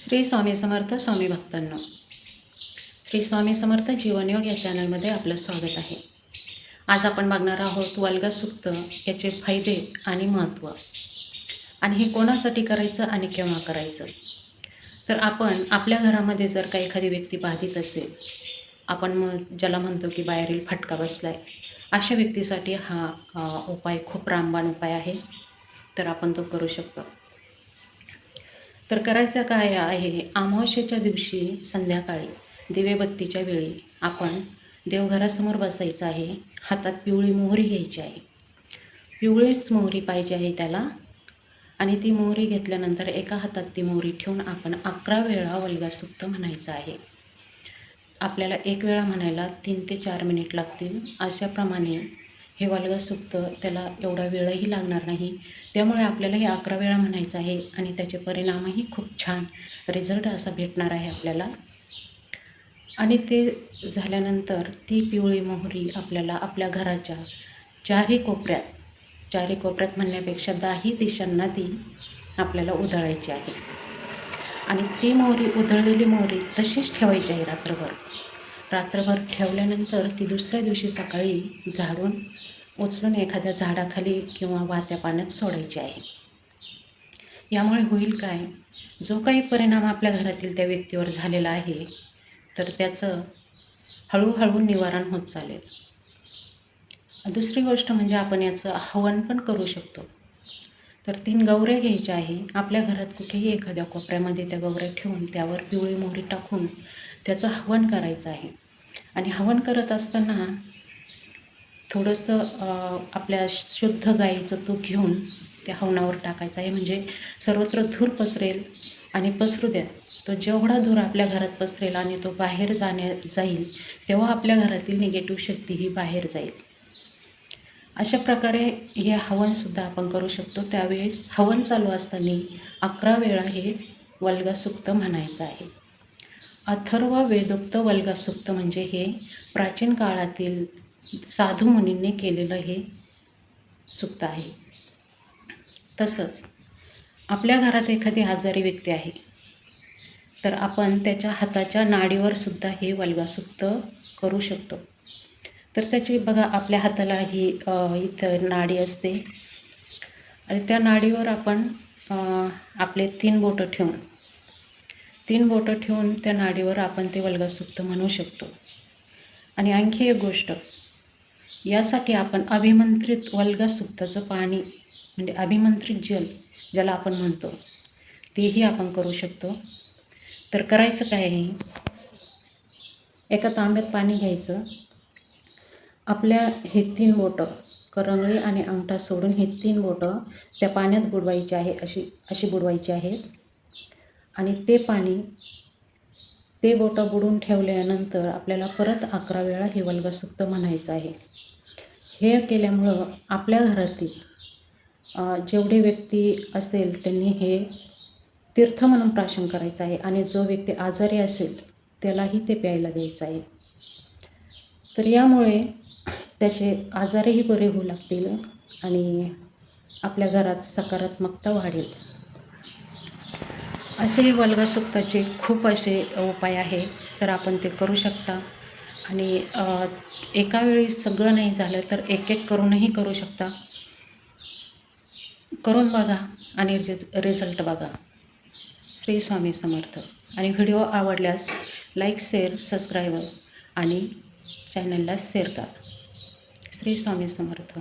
श्री स्वामी समर्थ स्वामी भक्तांना श्री स्वामी समर्थ जीवनयोग या चॅनलमध्ये आपलं स्वागत आहे. आज आपण बघणार आहोत वल्गा सुक्त याचे फायदे आणि महत्त्व आणि हे कोणासाठी करायचं आणि केव्हा करायचं? तर आपण आपल्या घरामध्ये जर का एखादी व्यक्ती बाधित असेल आपण मग ज्याला म्हणतो की बाहेरील फटका बसलाय अशा व्यक्तीसाठी हा उपाय खूप रामबाण उपाय आहे. तर आपण तो करू शकतो. तर करायचं काय आहे? अमावस्येच्या दिवशी संध्याकाळी दिवेबत्तीच्या वेळी आपण देवघरासमोर बसायचं आहे. हातात पिवळी मोहरी घ्यायची आहे. पिवळीच मोहरी पाहिजे आहे त्याला. आणि ती मोहरी घेतल्यानंतर एका हातात ती मोहरी ठेवून आपण अकरा वेळा वल्गासुक्त म्हणायचं आहे. आपल्याला एक वेळा म्हणायला तीन ते चार मिनिट लागतील. अशाप्रमाणे हे वल्गसुक्त त्याला एवढा वेळही लागणार नाही. त्यामुळे आपल्याला हे अकरा वेळा म्हणायचं आहे आणि त्याचे परिणामही खूप छान रिझल्ट असा भेटणार आहे आपल्याला. आणि ते झाल्यानंतर ती पिवळी मोहरी आपल्याला आपल्या घराच्या चारही कोपऱ्यात चारही कोपऱ्यात म्हणण्यापेक्षा दहाही दिशांना ती आपल्याला उधळायची आहे. आणि ती मोहरी उधळलेली मोहरी तशीच ठेवायची आहे रात्रभर. रात्रभर ठेवल्यानंतर ती दुसऱ्या दिवशी सकाळी झाडून उचलून एखाद्या झाडाखाली किंवा वात्या पाण्यात सोडायची आहे. यामुळे होईल काय? जो काही परिणाम आपल्या घरातील त्या व्यक्तीवर झालेला आहे तर त्याचं हळूहळू निवारण होत चालेल. दुसरी गोष्ट म्हणजे आपण याचं हवन पण करू शकतो. तर तीन गौऱ्या घ्यायच्या आहे. आपल्या घरात कुठेही एखाद्या कोपऱ्यामध्ये त्या गौऱ्या ठेवून त्यावर पिवळी मोहरी टाकून त्याचं हवन करायचं आहे. आणि हवन करत असताना थोडंसं आपल्या शुद्ध गाईचं तूप घेऊन त्या हवनावर टाकायचं आहे. म्हणजे सर्वत्र धूर पसरेल आणि पसरू द्या. तो जेवढा धूर आपल्या घरात पसरेल आणि तो बाहेर जाण्या जाईल तेव्हा आपल्या घरातील निगेटिव्ह शक्ती ही बाहेर जाईल. अशा प्रकारे हे हवनसुद्धा आपण करू शकतो. त्यावेळेस हवन चालू असताना अकरा वेळा हे वल्गसुक्त म्हणायचं आहे. अथर्व वेदोक्त वल्गसुक्त म्हणजे हे प्राचीन काळातील साधू मुनींनी केलेलं हे सुक्त आहे. तसंच आपल्या घरात एखादी आजारी व्यक्ती आहे तर आपण त्याच्या हाताच्या नाडीवर सुद्धा हे वल्गासुक्त करू शकतो. तर त्याची बघा आपल्या हाताला ही इथं नाडी असते. आणि त्या नाडीवर आपण आपले तीन बोटं ठेवून तीन बोटं ठेवून त्या नाडीवर आपण ते वल्गासुक्त म्हणू शकतो. आणि आणखी एक गोष्ट यासाठी आपण अभिमंत्रित वल्गासुक्ताचं पाणी म्हणजे अभिमंत्रित जल ज्याला आपण म्हणतो तेही आपण करू शकतो. तर करायचं काय आहे? एका तांब्यात पाणी घ्यायचं. आपल्या हे तीन बोटं करंगळी आणि अंगठा सोडून हे तीन बोटं त्या पाण्यात बुडवायची आहे अशी अशी बुडवायची आहेत. आणि ते पाणी ते बोटं बुडून ठेवल्यानंतर आपल्याला परत अकरा वेळा हे वल्गसुक्त म्हणायचं आहे. हे केल्यामुळं आपल्या घरातील जेवढे व्यक्ती असेल त्यांनी हे तीर्थ म्हणून प्राशन करायचं आहे आणि जो व्यक्ती आजारी असेल त्यालाही ते प्यायला द्यायचं आहे. तर यामुळे त्याचे आजारही बरे होऊ लागतील आणि आपल्या घरात सकारात्मकता वाढेल. असे हे वल्गसुक्ताचे खूप असे उपाय आहे तर आपण ते करू शकता. आणि एका वेळी सगळं नाही झालं तर एक एक करूनही करू शकता. करून बघा आणि रिझल्ट बघा. श्री स्वामी समर्थ. आणि व्हिडिओ आवडल्यास लाईक शेअर सबस्क्राईब आणि चॅनलला शेअर करा. श्री स्वामी समर्थ.